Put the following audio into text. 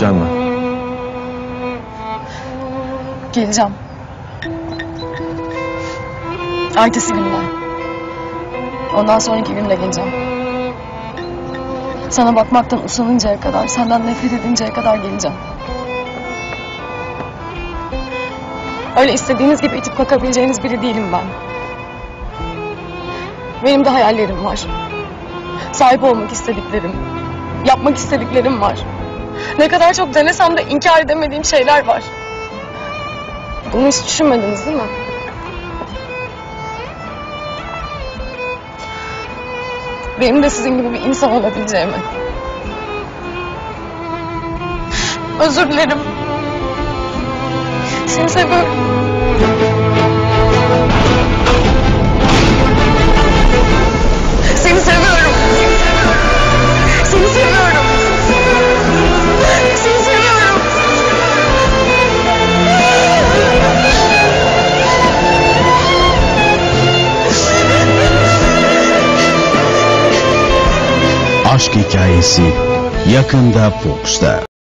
Gelme. Geleceğim. Ertesi günde. Ondan sonraki günde geleceğim. Sana bakmaktan usanıncaya kadar, senden nefret edinceye kadar geleceğim. Öyle istediğiniz gibi itip kakabileceğiniz biri değilim ben. Benim de hayallerim var. Sahip olmak istediklerim, yapmak istediklerim var. Ne kadar çok denesem de inkar edemediğim şeyler var. Bunu hiç düşünmediniz değil mi? Benim de sizin gibi bir insan olabileceğimi. Özür dilerim. Seni seviyorum. Aşk Hikayesi yakında Fox'ta.